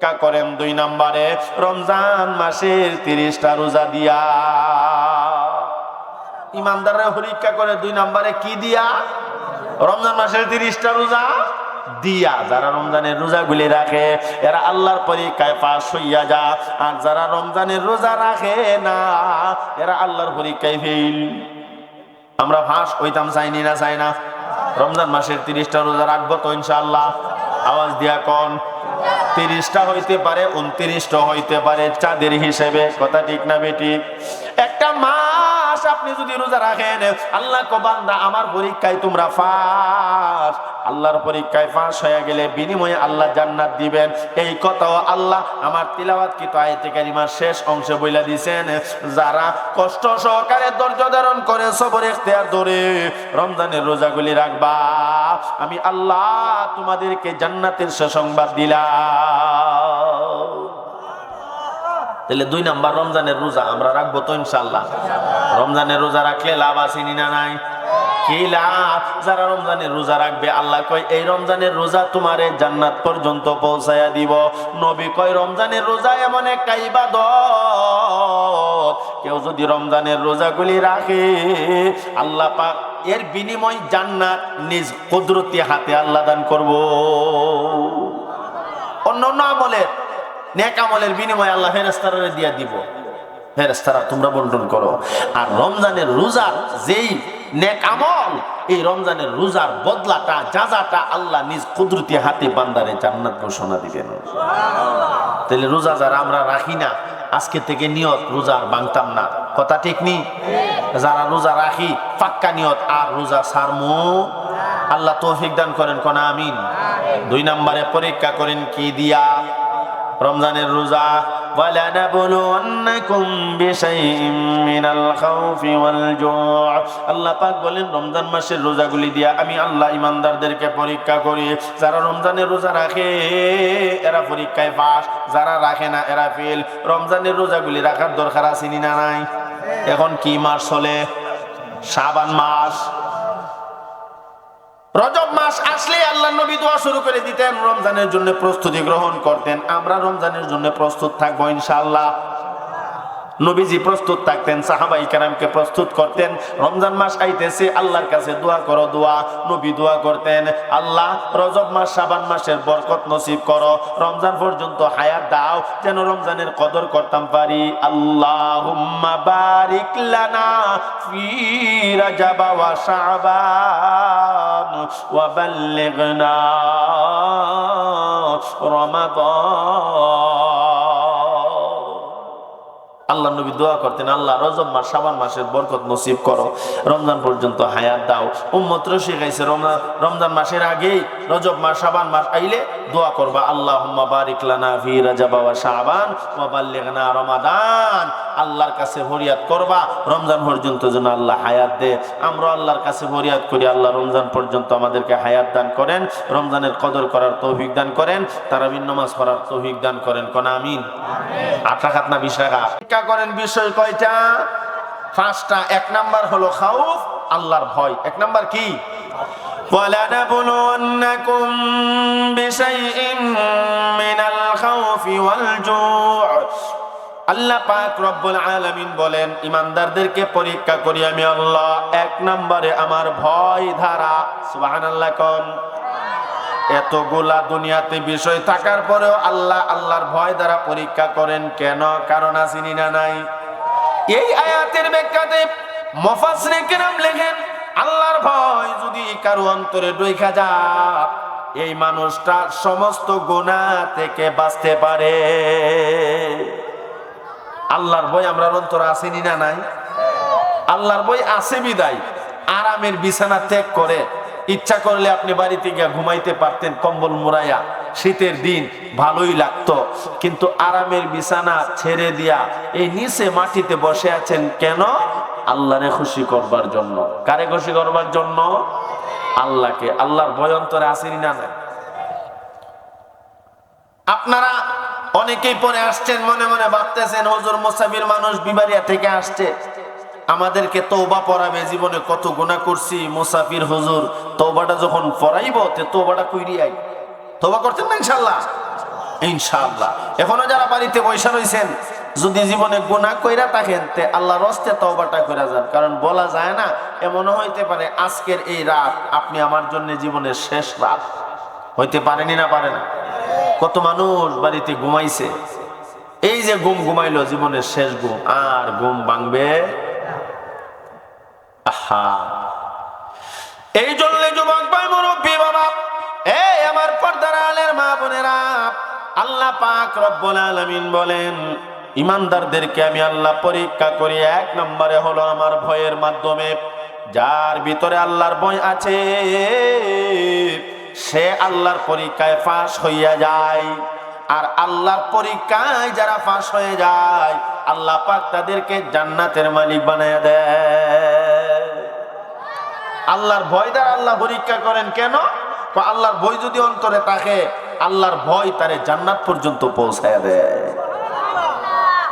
পরীক্ষা করেন দুই নম্বরে। রমজান মাসের তিরিশটা রোজা দিয়া। ইমানদাররা পরীক্ষা করে দুই নম্বরে কি দিয়া? রমজান মাসের তিরিশটা রোজা দিয়া। যারা রমজানের রোজা গুলি রাখে, এরা আল্লাহর পরীক্ষায় পাশ হইয়া যা। আর যারা রমজানের রোজা রাখে না, এরা আল্লাহর পরীক্ষায় ফেল আমরা ফাঁস হইতাম, চাইনি না, চাই না। রমজান মাসের তিরিশটা রোজা রাখব তো ইনশাআল্লাহ। আওয়াজ দিয়া কন। তিরিশটা হইতে পারে উনত্রিশটা হইতে পারে চাঁদের হিসেবে। কথা ঠিক না বেটি? একটা মাস আপনি যদি রোজা রাখেন, আল্লাহ কবান্দা আমার পরীক্ষায় তোমরা ফাঁস আল্লাহর পরীক্ষায় ফাঁস হয়ে গেলে বিনিময়ে আল্লাহ জান্নাত দিবেন। এই কথাও আল্লাহ আমার তিলাওয়াত কি আয়তে কারিমার শেষ অংশে বইলা দিছেন, যারা কষ্ট সহকারে ধৈর্য ধারণ করে সবর ইখতিয়ার ধরে রমজানের রোজাগুলি রাখবা। আমি আল্লাহ তোমাদেরকে জান্নাতের সুসংবাদ দিলাম। তাহলে দুই নাম্বার রমজানের রোজা আমরা রাখব তো ইনশাল্লাহ রমজানের রোজা রাখলে লাভ আসেনি না নাই? কি লাভ? যারা রমজানের রোজা রাখবে, আল্লাহ কয়, এই রমজানের রোজা তোমারে জান্নাত পর্যন্ত পৌঁছায়া দিব। নবী কয়, রমজানের রোজা এমন একটা ইবাদত। কেউ যদি রমজানের রোজাগুলি রাখে, আল্লাহ পাক এর বিনিময় জান্নাত নিজ কুদরতি হাতে আল্লাহ দান করব। অন্য অন্য আমলের নেক আমলের বিনিময়ে আল্লাহ ফেরেস্তারা দিয়া দিব। ফেরেস্তারা তোমরা বন্টন করো। আর রমজানের রোজার যেই নেক আমল এই রমজানের রোজার বদলাটা যাজাটা আল্লাহ নিজ কুদরতি হাতে বান্দারে জান্নাত ঘোষণা দিবেন। তাহলে রোজা যারা আমরা রাখি না আজকে থেকে নিয়ত রোজার বাংতাম না। কথা ঠিক নি? যারা রোজা রাখি পাক্কা নিয়ত আর রোজা সারমু। আল্লাহ তৌফিক দান করেন কোনা আমিন। দুই নম্বরে পরীক্ষা করেন কি দিয়া? রমজানের রোজা আল্লাহ পাক বলেন দিয়া আমি আল্লাহ ইমানদারদেরকে পরীক্ষা করি। যারা রমজানের রোজা রাখে, এরা পরীক্ষায় পাস যারা রাখে না, এরা ফেল রমজানের রোজাগুলি রাখার দরকার আসেনি না নাই? এখন কি মাস চলে? শাবান মাস। রজব মাস আসলে আল্লাহ নবী দোয়া শুরু করে দিতেন। রমজানের জন্য প্রস্তুতি গ্রহণ করতেন। আমরা রমজানের জন্য প্রস্তুত থাকব ইনশাআল্লাহ। নবীজি প্রস্তুত থাকতেন, সাহাবাই কারামকে প্রস্তুত করতেন, রমজান মাস আইতেছে, আল্লাহর কাছে দোয়া করো, দোয়া, নবী দোয়া করতেন, আল্লাহ রজব মাস সাবান মাসের বরকত নসিব করো, রমজান পর্যন্ত হায়াত দাও, যেন রমজানের কদর করতাম পারি আল্লাহ বারিক লানা আল্লাহ নবী দোয়া করতেন, আল্লাহ, রজব মাস সাবান মাসের বরকত নসিব করো। রমজান পর্যন্ত হায়াত দাও। উম্মত শিখাইছে রমজান রমজান মাসের আগেই রজব মাস সাবান মাস আইলে দোয়া করবা আল্লাহ বারিক লানা ফি রাজাবা ওয়া শাবান ওয়া রমাদান। আল্লাহর কাছে ফরিয়াদ করবা, রমজান পর্যন্ত যেন আল্লাহ হায়াত দে। আমরা আল্লাহর কাছে ফরিয়াদ করি, আল্লাহ রমজান পর্যন্ত আমাদেরকে হায়াত দান করেন, রমজানের কদর করার তৌফিক দান করেন তারাবিন নামাজ পড়ার তৌফিক দান করেন। কোন আমিন? আট রাখাত না বিশ পরীক্ষা করেন বিষয় কয়টা পাঁচটা এক নাম্বার হলো খাউফ আল্লাহর ভয় এক নাম্বার কি ولنبلونكم بشيء من الخوف والجوع আল্লাহ পাক রব্বুল আলামিন বলেন ইমানদারদেরকে পরীক্ষা করি আমি আল্লাহ এক নম্বরে আমার ভয় ধারা সুবহানাল্লাহ কোন এতগুলা দুনিয়াতে বিষয় থাকার পরেও আল্লাহ আল্লাহর ভয় দ্বারা পরীক্ষা করেন কেন? কারণ আসিনি না নাই? এই আয়াতের ব্যাখ্যাতে মফাসরে কেরাম লেখেন, আল্লাহর ভয় যদি কারও অন্তরে ডইখা যা এই মানুষটা সমস্ত গুণা থেকে বাঁচতে পারে। আল্লাহর বই আমরা অন্তর আসেনি না নাই? আল্লাহর বই আছে বিদায়। আরামের বিছানা ত্যাগ করে ইচ্ছা করলে আপনি বাড়িতে গিয়ে ঘুমাইতে পারতেন কম্বল মুড়াইয়া। শীতের দিন ভালোই লাগতো। কিন্তু আরামের বিছানা ছেড়ে দিয়া এই নিচে মাটিতে বসে আছেন কেন? আল্লাহরে খুশি করবার জন্য। কারে খুশি করবার জন্য? আল্লাহকে। আল্লাহর ভয়ন্তরে আসেনি না আপনারা অনেকেই পরে আসছেন, মনে মনে ভাবতেছেন, হজুর মোসাফির মানুষ বিবারিয়া থেকে আসছে। আমাদেরকে তৌবা পড়াবে জীবনে কত গুণা করছি, মুসাফির হুজুর তৌবাটা যখন পড়াইব তে তৌবাটা আই। তৌবা করতেন না ইনশাল্লাহ ইনশাআল্লাহ। এখনও যারা বাড়িতে পয়সা রয়েছেন যদি জীবনে গুনাহ কইরা থাকেন, তে আল্লাহর রস্তে তওবাটা কইরা যান। কারণ বলা যায় না, এমনও হইতে পারে, আজকের এই রাত আপনি আমার জন্য জীবনের শেষ রাত। হইতে পারেনি না পারে না? কত মানুষ বাড়িতে ঘুমাইছে। এই যে ঘুম ঘুমাইলো, জীবনের শেষ ঘুম। আর ঘুম ভাঙবে আহা এই জন্য যুবক ভাই, মুরব্বী, বাবা, এই আমার পর্দার আলের মা বোনেরা, আল্লাহ পাক রব্বুল আলামিন বলেন, ইমানদারদেরকে আমি আল্লাহ পরীক্ষা করি, এক নম্বরে হলো আমার ভয়ের মাধ্যমে, যার ভিতরে আল্লাহর ভয় আছে, সে আল্লাহর পরীক্ষায় ফাঁস হইয়া যায়। আর আল্লাহর পরীক্ষায় যারা ফাঁস হয়ে যায়, আল্লাহ পাক তাদেরকে জান্নাতের মালিক বানায় দেয়। আল্লাহর ভয় দ্বারা আল্লাহ পরীক্ষা করেন কেন? আল্লাহর ভয় যদি অন্তরে থাকে আল্লাহর ভয় তারে জান্নাত পর্যন্ত পৌঁছায় দেয়।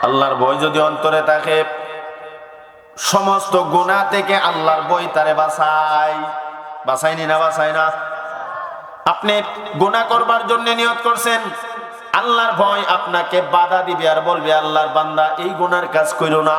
আল্লাহর ভয় যদি অন্তরে থাকে সমস্ত গুণা থেকে আল্লাহর বই তারে বাঁচায়। বাঁচায়নি না বাঁচায় না? আপনি গুণা করবার জন্য নিয়ত করছেন আল্লাহর ভয় আপনাকে বাধা দিবে আর বলবে আল্লাহর বান্দা এই গুনার কাজ করো না।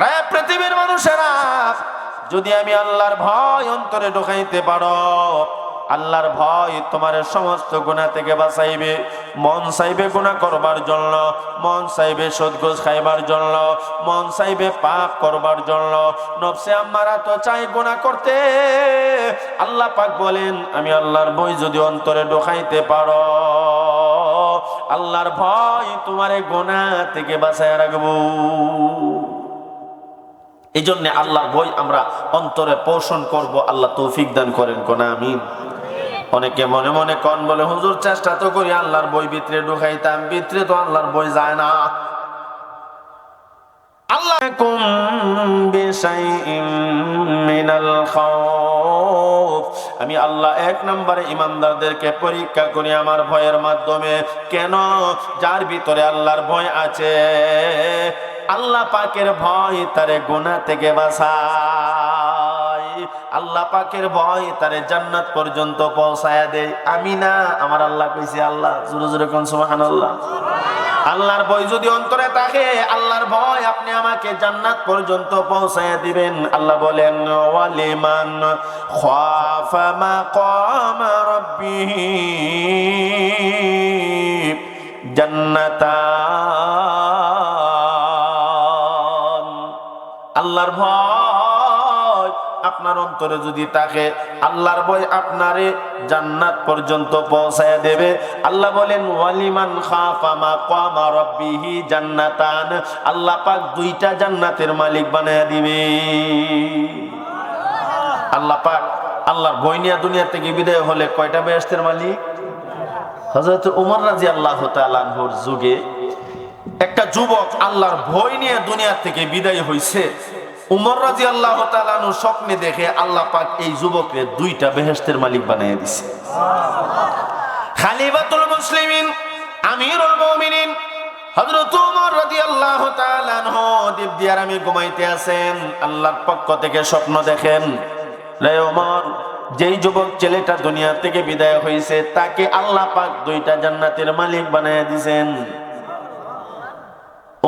পৃথিবীর মানুষেরা, যদি আমি আল্লাহর ভয় অন্তরে ঢোকাইতে পারো, আল্লাহর ভয় তোমার সমস্ত গুণা থেকে বাঁচাইবে, মন চাইবে গুণা করবার জন্য, মন চাইবে সদগোজ খাইবার জন্য, মন চাইবে পাপ করবার জন্য। নফসে আমারা তো চাই গুণা করতে। আল্লাহ পাক বলেন, আমি আল্লাহর ভয় যদি অন্তরে ঢোকাইতে পারো, আল্লাহর ভয় তোমার গোনা থেকে বাঁচায় রাখব। এই জন্য আল্লাহর বই আমরা অন্তরে পোষণ করব। আল্লাহ তৌফিক দান করেন, কোন আমিন। অনেকে মনে মনে কন বলে, হুজুর, চেষ্টা তো করি আল্লাহর বই ভিতরে ঢুকাইতাম, ভিতরে তো আল্লাহর বই যায় না। আল্লাহ মিনাল খাউফ। আমি আল্লাহ এক নম্বরে ইমানদারদেরকে পরীক্ষা করি আমার ভয়ের মাধ্যমে। কেন? যার ভিতরে আল্লাহর ভয় আছে। আল্লাহ পাকের ভয় তারে গুনাহ থেকে বাঁচায়। আল্লাহ পাকের ভয় তারে জান্নাত পর্যন্ত পৌঁছায় দেয়। আমি না আমার আল্লাহ কইছে, আল্লাহ, জোরে জোরে কোন, সুবহানাল্লাহ। আল্লাহর ভয় যদি অন্তরে থাকে, আল্লাহর ভয় আপনি আমাকে জান্নাত পর্যন্ত পৌঁছায় দিবেন। আল্লাহ বলেন, ওয়ালিমান খাফা মাকাম রাব্বিহি জান্নাতান আল্লাহর ভয় আপনার অন্তরে যদি থাকে, আল্লাহর ভয় আপনারে জান্নাত পর্যন্ত পৌঁছায় দেবে। আল্লাহ বলেন, ওয়ালিমান খাফা মাকামা রাব্বিহি জান্নাতান আল্লাহ পাক দুইটা জান্নাতের মালিক বানায় দিবে। আল্লাহ পাক আল্লাহর ভয় নিয়ে দুনিয়া থেকে বিদায় হলে কয়টা বেহেশতের মালিক? হযরত উমর রাদিয়াল্লাহু তাআলা আনহুর যুগে একটা যুবক আল্লাহর ভয় নিয়ে দুনিয়া থেকে বিদায় হইছে। উমর রাজি আল্লাহ তালানু স্বপ্নে দেখে আল্লাহ পাক এই যুবককে দুইটা বেহেস্তের মালিক বানিয়ে দিছে। খালিবাতুল মুসলিমিন, আমিরুল মুমিনিন, হযরত উমর রাদিয়াল্লাহু তাআলা আনহু দিবদিয়ার আমি ঘুমাইতে আছেন, আল্লাহর পক্ষ থেকে স্বপ্ন দেখেন রে ওমর যেই যুবক ছেলেটা দুনিয়া থেকে বিদায় হয়েছে, তাকে আল্লাহ পাক দুইটা জান্নাতের মালিক বানিয়ে দিয়েছেন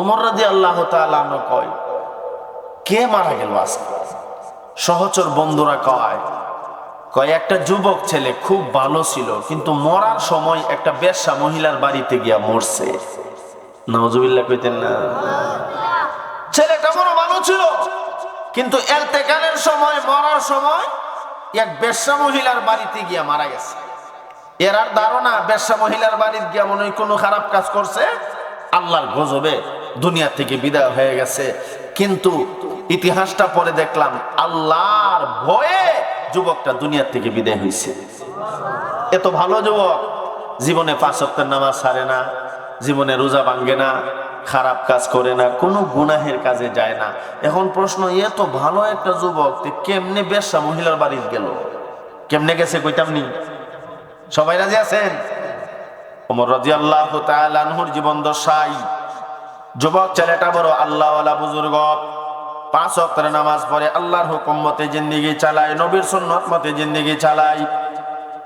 ওমর রাদিয়াল্লাহু তাআলা আনহু কয় কে মারা গেল আজকে? সহচর বন্ধুরা কয় কয়, একটা যুবক ছেলে খুব ভালো ছিল, কিন্তু মরার সময় একটা বেশ্যা মহিলার বাড়িতে গিয়া মরছে। নজুবিল্লা কইতেন না। ছেলেটা বড় ভালো ছিল, কিন্তু এলতেকালের সময়, মরার সময় এক বেশ্যা মহিলার বাড়িতে গিয়া মারা গেছে। এর আর ধারণা, বেশ্যা মহিলার বাড়িতে গিয়া মনে হয় কোনো খারাপ কাজ করছে? আল্লাহর গজবে দুনিয়া থেকে বিদায় হয়ে গেছে। কিন্তু ইতিহাসটা পরে দেখলাম, আল্লাহর ভয়ে যুবকটা দুনিয়ার থেকে বিদায় হয়েছে এত ভালো যুবক, জীবনে পাঁচ সপ্তাহের নামাজ সারে না, জীবনে রোজা ভাঙ্গে না, খারাপ কাজ করে না, কোনো গুনাহের কাজে যায় না। এখন প্রশ্ন এত ভালো একটা যুবক কেমনে বেশ্যা মহিলার বাড়ির গেল? কেমনে গেছে কইতাম নি? সবাই রাজি আছেন? ওমর রাজি আল্লাহ জীবন দশাই যুবক, ছেলেটা বড় আল্লাহওয়ালা বুজুর্গ। পাঁচ অক্টর নামাজ পড়ে আল্লাহর হুকুম মতে জিন্দিগি চালায়, নবীর সুন্নত মতে জিন্দিগি চালায়।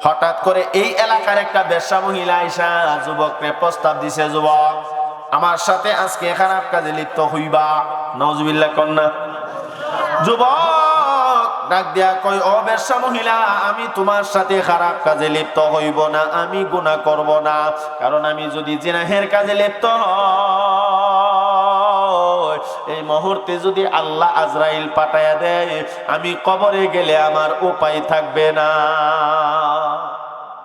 হঠাৎ করে এই এলাকার একটা বেশ্যা মহিলা আইসা, যুবককে প্রস্তাব দিছে, যুবক, আমার সাথে আজকে খারাপ কাজে লিপ্ত হইবা। নজবিল্লা কন্যা। যুবক, ডাক দিয়া কই ও বেশ্যা মহিলা, আমি তোমার সাথে খারাপ কাজে লিপ্ত হইব না, আমি গুনাহ করব না। কারণ আমি যদি জিনাহের কাজে লিপ্ত হই এই মুহূর্তে যদি আল্লাহ আজরাইল পাঠায়া দেয়, আমি কবরে গেলে আমার উপায় থাকবে না।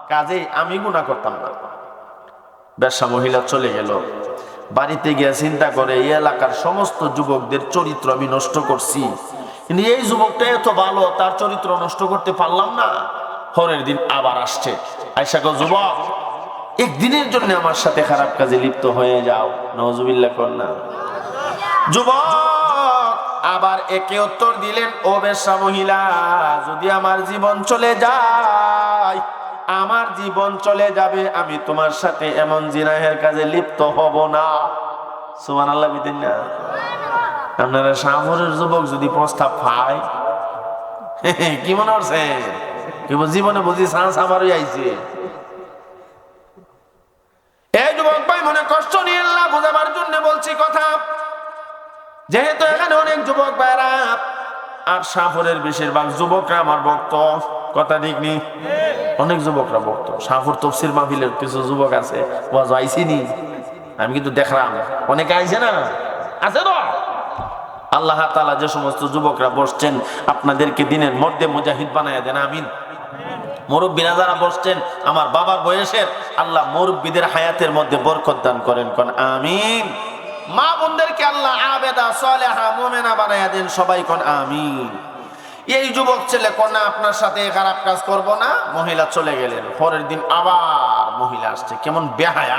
কাজেই আমি গুনাহ করতাম না। ব্যবসা মহিলা চলে গেল। বাড়িতে গিয়ে চিন্তা করে, এই এলাকার সমস্ত যুবকদের চরিত্র আমি নষ্ট করছি। কিন্তু এই যুবকটা এত ভালো, তার চরিত্র নষ্ট করতে পারলাম না। হরের দিন আবার আসছে। আইসা কো যুবক, একদিনের জন্য আমার সাথে খারাপ কাজে লিপ্ত হয়ে যাও। নজুবিল্লা কন্যা যুবক, আবার একে উত্তর দিলেন, ও বেশ্যা মহিলা, যদি আমার জীবন চলে যায়, আমার জীবন চলে যাবে, আমি তোমার সাথে এমন জিনাহের কাজে লিপ্ত হব না। সুমান আল্লাহ বিদিন না। আপনারা সামরের যুবক যদি প্রস্তাব পায়, কি মনে হচ্ছে জীবনে বুঝি সাঁস আমারই আইছে। এই যুবক ভাই, মনে কষ্ট নিয়ে না, বোঝাবার জন্য বলছি কথা। যেহেতু এখানে অনেক যুবক ভাইরা আর সাফরের বেশিরভাগ যুবকরা আমার ভক্ত। কথা ঠিক নি? অনেক যুবকরা ভক্ত। সাফর তফসির মাহফিলের কিছু যুবক আছে ওয়াজ আইসিনি আমি কিন্তু দেখলাম। অনেকে আইছে না? আছে তো? আল্লাহ তালা যে সমস্ত যুবকরা বসছেন, আপনাদেরকে দিনের মধ্যে মুজাহিদ বানায় দেন, আমিন। মুরব্বীরা যারা বসছেন, আমার বাবার বয়সের, আল্লাহ মুরব্বীদের হায়াতের মধ্যে বরকত দান করেন, কোন, আমিন। মা বোনদেরকে আল্লাহ আবেদা সালেহা মুমিনা বানাইয়া দেন সবাই কোন আমিন। এই যুবক ছেলে কন্যা আপনার সাথে খারাপ কাজ করব না। মহিলা চলে গেলেন। পরের দিন আবার মহিলা আসছে। কেমন বেহায়া।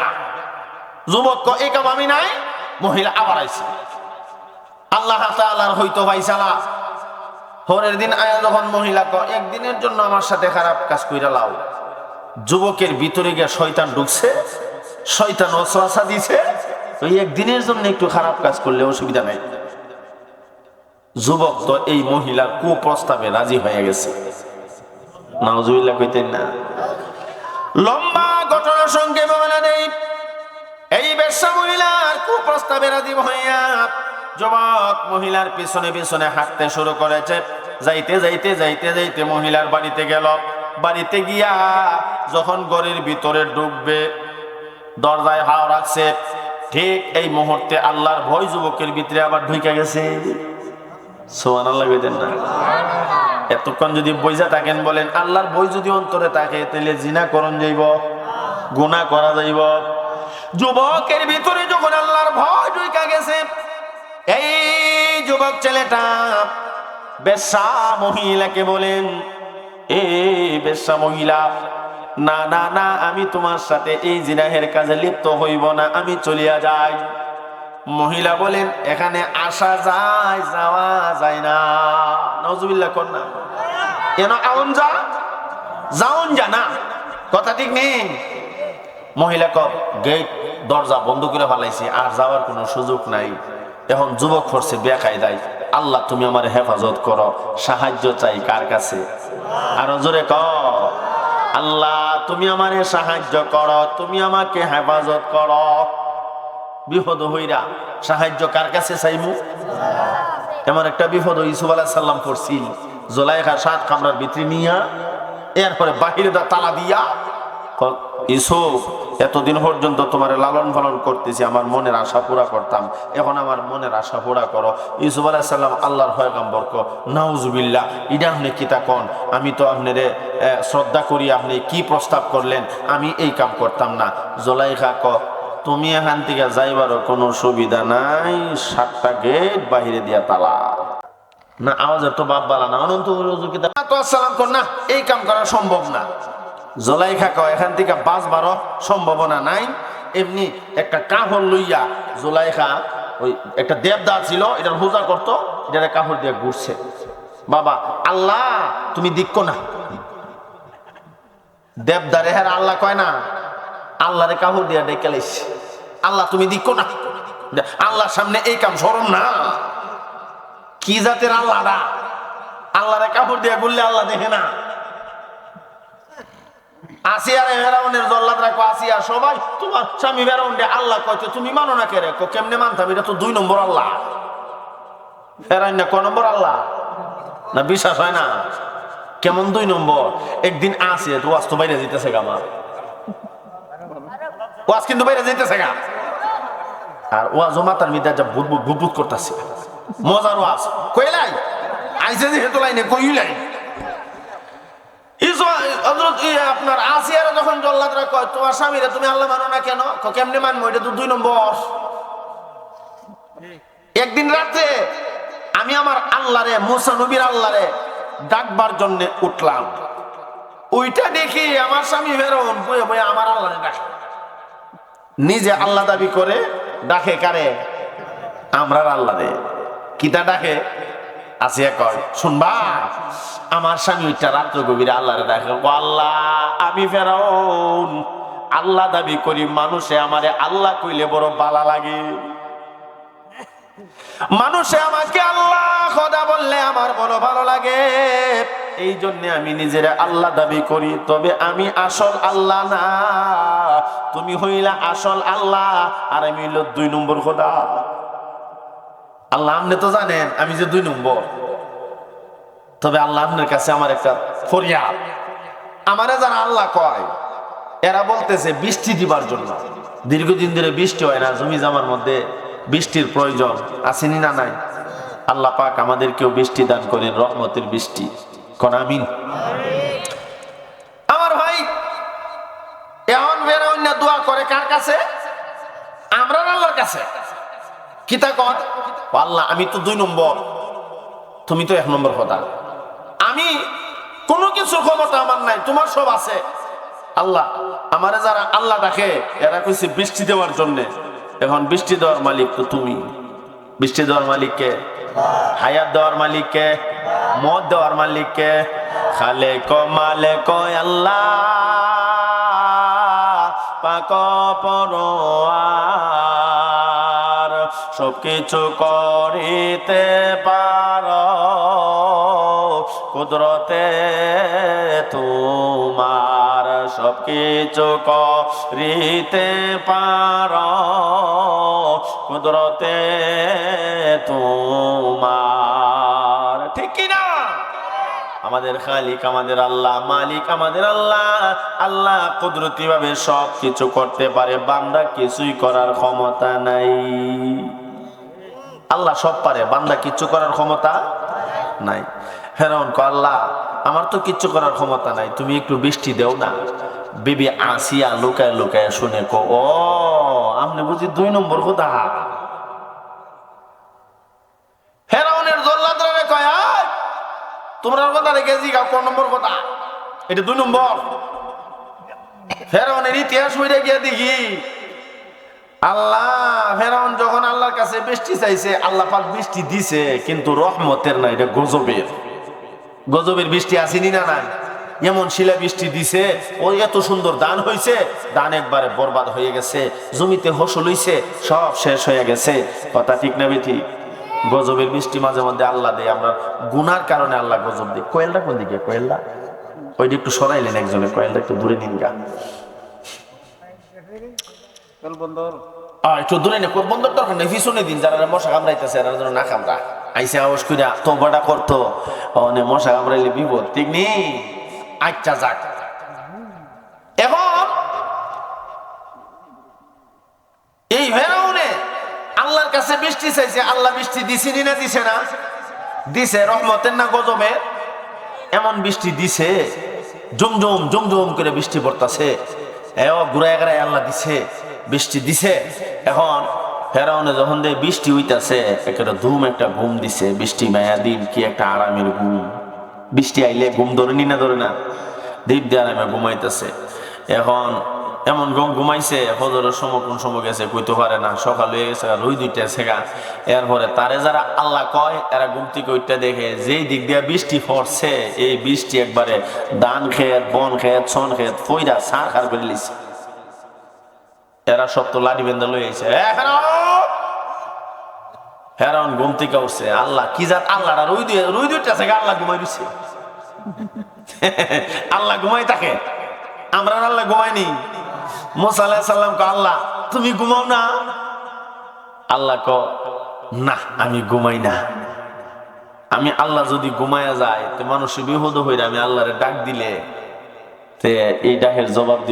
যুবক ক, এই কাম আমি নাই। মহিলা আবার আইছে। আল্লাহ তাআলার হয়তো ভাইসালা। পরের দিন আয়া যখন মহিলা ক একদিনের জন্য আমার সাথে খারাপ কাজ কইরা লাও। যুবকের ভিতরে গিয়া শয়তান ঢুকছে। শয়তান ওসওয়াসা দিছে। ওই একদিনের জন্য একটু খারাপ কাজ করলে অসুবিধা নাই। যুবক তো এই মহিলার কুপ্রস্তাবে রাজি হয়ে গেছে। নাউজুবিল্লাহ কইতেন না। লম্বা ঘটনার সঙ্গে বলে নেই। এই বেশ্যা মহিলার কুপ্রস্তাবে রাজি হইয়া যুবক মহিলার পিছনে পিছনে হাঁটতে শুরু করেছে। যাইতে যাইতে যাইতে যাইতে মহিলার বাড়িতে গেল। বাড়িতে গিয়া যখন ঘরের ভিতরে ঢুকবে, দরজায় হাও রাখছে ঠিক এই মুহূর্তে আল্লাহর ভয় যুবকের ভিতরে আবার ঢুকে গেছে। এতক্ষণ যদি বইজা থাকেন বলেন, আল্লাহর বই যদি অন্তরে থাকে, তাহলে জিনা করণ যাইব গুণা করা যাইব। যুবকের ভিতরে যখন আল্লাহর ভয় ঢুকা গেছে, এই যুবক ছেলেটা বেশ্যা মহিলাকে বলেন, এ বেশ্যা মহিলা না না না, আমি তোমার সাথে এই জিনাহের কাজে লিপ্ত হইব না, আমি চলিয়া যাই। মহিলা বলেন, এখানে আসা যায়, যাওয়া যায় না। নজুবিল্লা কর না? এন আউন যা, যাউন যা না। কথা ঠিক নেই? মহিলা কব, গেট, দরজা বন্ধ করে ফেলাইছি, আর যাওয়ার কোনো সুযোগ নাই। এখন যুবক করছে বেকায়দায়। আল্লাহ, তুমি আমার হেফাজত করো, সাহায্য চাই কার কাছে? আরও জোরে ক আল্লাহ, তুমি আমারে সাহায্য করো, তুমি আমাকে হেফাজত করো। বিপদ হইরা, সাহায্য কার কাছে চাইমু? এমন একটা বিপদ ইসুফ আলাহ সাল্লাম পড়ছিল জোলাইখা সাত কামরার ভিতরে নিয়া, এরপরে বাহিরে তালা দিয়া ইসুফ এতদিন পর্যন্ত তোমার লালন পালন করতেছি, আমার মনের আশা পুরা করতাম। এখন আমার মনের আশা পুরা করো। ইসুফ আলাহ সাল্লাম আল্লাহর হয়গাম্বর ক, নাউজুবিল্লাহ, ইডা আপনি কিতা কন? আমি তো আপনারে শ্রদ্ধা করি, আপনি কি প্রস্তাব করলেন? আমি এই কাম করতাম না। জোলাইখা ক, তুমি এখান থেকে যাইবারও কোনো সুবিধা নাই, সাতটা গেট বাহিরে দিয়া তালা। না, আওয়াজের তো বাপ বালা না, অনন্ত না, এই কাম করা সম্ভব না। জোলাইখা কয়, এখান থেকে বাঁচবারও সম্ভাবনা নাই। এমনি একটা কাহর লইয়া জোলাইখা ওই একটা দেবদা ছিল, এটার পূজা করতো, এটার কাপড় দিয়ে ঘুরছে। বাবা, আল্লাহ, তুমি দিক্ষ না? দেবদারে হ্যাঁ আল্লাহ কয় না, আল্লাহরে কাপড় দিয়ে ডেকে আল্লাহ, তুমি দিক্ষ না? আল্লাহর সামনে এই কাম সরম না। কি জাতের আল্লাহরা আল্লাহরে কাপড় দিয়ে ঘুরলে আল্লাহ দেখে না। আসিয়ার ফেরাউনের জল্লাদ রাখো, আসিয়া সবাই তোমার স্বামী ফেরাউন আল্লাহ কয়তো তুমি মানো না কে রে? কো, কেমনে মানতাম? এটা তো দুই নম্বর আল্লাহ। ফেরাউন না ক নম্বর আল্লাহ? না, বিশ্বাস হয় না। কেমন দুই নম্বর? একদিন আসে তো ওয়াজ তো বাইরে যেতেছে গা আমার ওয়াজ কিন্তু বাইরে যেতেছে গা। আর ওয়াজ মাতার মিদা যা ভূত ভূত ভূত করতেছে। মজার ওয়াজ। কইলাই? আইসে যেহেতু লাইনে, কইলাই। ইসমাইল হযরত ইয়ে আপনার আসিয়ারা যখন জল্লাদরা কয়, তোমার স্বামীরা তুমি আল্লাহ মানো না কেন? কেমনে মানবো? এটা তো দুই নম্বর। একদিন রাতে আমি আমার আল্লাহরে, মুসা নবীর আল্লাহরে ডাকবার জন্য উঠলাম। ওইটা দেখি আমার স্বামী বেরোন, বয়ে বয়ে আমার আল্লাহরে ডাকে। নিজে আল্লাহ দাবি করে ডাকে কারে? আমরার আল্লাহরে। কিতা ডাকে? আসিয়া কয়, শুনবা আমার স্বামী ওইটা রাত্র গভীরে আল্লাহরে ও আল্লাহ আমি ফেরাউন। আল্লাহ দাবি করি, মানুষে আমারে আল্লাহ কইলে বড় বালা লাগে। মানুষে আমাকে আল্লাহ, খোদা বললে আমার বড় ভালো লাগে। এই জন্য আমি নিজের আল্লাহ দাবি করি, তবে আমি আসল আল্লাহ না। তুমি হইলা আসল আল্লাহ, আর আমি হইল দুই নম্বর খোদা। আল্লাহ আপনি তো জানেন, আমি যে দুই নম্বর। তবে আল্লাহ আপনার কাছে আমার একটা ফরিয়াদ। আমারে যারা আল্লাহ কয়, এরা বলতেছে বৃষ্টি দিবার জন্য। দীর্ঘদিন ধরে বৃষ্টি হয় না, জমি জামার মধ্যে বৃষ্টির প্রয়োজন, আসেনি না নাই? আল্লাহ পাক আমাদেরকেও বৃষ্টি দান করেন, রহমতের বৃষ্টি। কোন আমিন? আমার ভাই, এমন বেরোন না, দোয়া করে কার কাছে? আমরা আল্লাহর কাছে? কিতা কর আল্লাহ, আমি তো দুই নম্বর। তুমি তো এক নম্বর কথা আমি কোনো কিছু ক্ষমতা আমার নাই, তোমার সব আছে। আল্লাহ, আমারে যারা আল্লাহ ডাকে, এরা কইছে বৃষ্টি দেওয়ার জন্য। এখন বৃষ্টি দেওয়ার মালিক তো তুমি। বৃষ্টি দেওয়ার মালিককে হায়াত দেওয়ার মালিককে মদ দেওয়ার মালিককে খালে ক মালে কয় আল্লাহ, পাক পরোয়ার, সবকিছু করিতে পার। কুদরতে তোমার সবকিছু করিতে পার। কুদরতে তোমার ঠিক কিনা আমাদের খালিক, আমাদের আল্লাহ, মালিক, আমাদের আল্লাহ। আল্লাহ কুদরতি ভাবে সব কিছু করতে পারে, বান্দা কিছুই করার ক্ষমতা নাই। আল্লাহ সব পারে, বান্দা কিছু করার ক্ষমতা নাই। ফেরাউন কো আল্লাহ আমার তো কিচ্ছু করার ক্ষমতা নাই তুমি একটু বৃষ্টি দেও না। বিবি আসিয়া লুকায় লুকায় শুনে কো ও আপনি বুঝি দুই নম্বর কোথা ফেরাউনের জল্লাদরা কয় "আয়, তোমরা কথা রেখে জিগা কোন নম্বর কথা এটা দুই নম্বর। ফেরাউনের ইতিহাস হইরে গিয়ে দেখি আল্লাহ ফেরাউন যখন আল্লাহর কাছে বৃষ্টি চাইছে আল্লাহ পাক বৃষ্টি দিছে কিন্তু রহমতের না এটা গজবের। গজবের বৃষ্টি আসেনি না নাই? এমন শিলা বৃষ্টি দিছে ওই এত সুন্দর দান হইছে দান একবারে বরবাদ হয়ে গেছে জমিতে ফসল হইছে সব শেষ হয়ে গেছে। কথা ঠিক না বেঠি? গজবের বৃষ্টি মাঝে মধ্যে আল্লাহ দেয় আমরা গুনার কারণে আল্লাহ গজব দেয়। কোয়েলটা কোন দিকে? কোয়েলটা? ওইটা একটু সরাইলেন একজনের কোয়েলটা একটু দূরে নিন গা। আহ, একটু দূরে নে কোন বন্ধর দরকার নেই পিছনে দিন যারা মশা কামড়াইতেছে এরা যেন না কামড়া আইসে আওয়াজ কইরা তোবাটা করতো। অনে মশা কামড়াইলে বিপদ, ঠিক নেই আচ্ছা যাক। এখন এই ফেরাউনে আল্লাহর কাছে বৃষ্টি চাইছে। আল্লাহ বৃষ্টি দিছেনি না দিছে না? দিছে, রহমতের না গজবে? এমন বৃষ্টি দিছে, জমজম জমজম করে বৃষ্টি পড়তাছে। এ ঘুরায় ঘুরায় আল্লাহ দিছে, বৃষ্টি দিছে। এখন ফেরাউনে যখন দিয়ে বৃষ্টি হইতাছে, একটা ধুম, একটা ঘুম দিছে। বৃষ্টি মায়া দিন কি একটা আরামের ঘুম। বৃষ্টি আইলে ঘুম ধরে নি না ধরে না? দীপ দিয়ে আরামে ঘুমাইতেছে। এখন এমন গম ঘুমাইছে ফজরের সময় সময় গেছে কইতে পারে না। সকাল হয়ে গেছে রুই দুইটা ছেগা এরপরে তারে যারা আল্লাহ কয় এরা ঘুম থেকে ওইটা দেখে, যেই দিক দিয়ে বৃষ্টি পড়ছে, এই বৃষ্টি একবারে ধান খেত বন খেত ছন খেত ফইরা সার খার করে লিছে এরা সব তো লাড়ি বেন্দা লই আইছে উঠছে, আল্লাহ কি আল্লাহটা রুই দিয়ে রুই আল্লাহ ঘুমাই দিছে। আল্লাহ ঘুমাই থাকে। আমরা আল্লাহ ঘুমাইনি সালাম ক আল্লাহ, তুমি ঘুমাও না। আল্লাহ ক না, আমি ঘুমাই না। আমি আল্লাহ যদি ঘুমায়া যায়, তো মানুষ বিপদ হইরা আমি আল্লাহরে ডাক দিলে, তে এই ডাকের জবাব দিব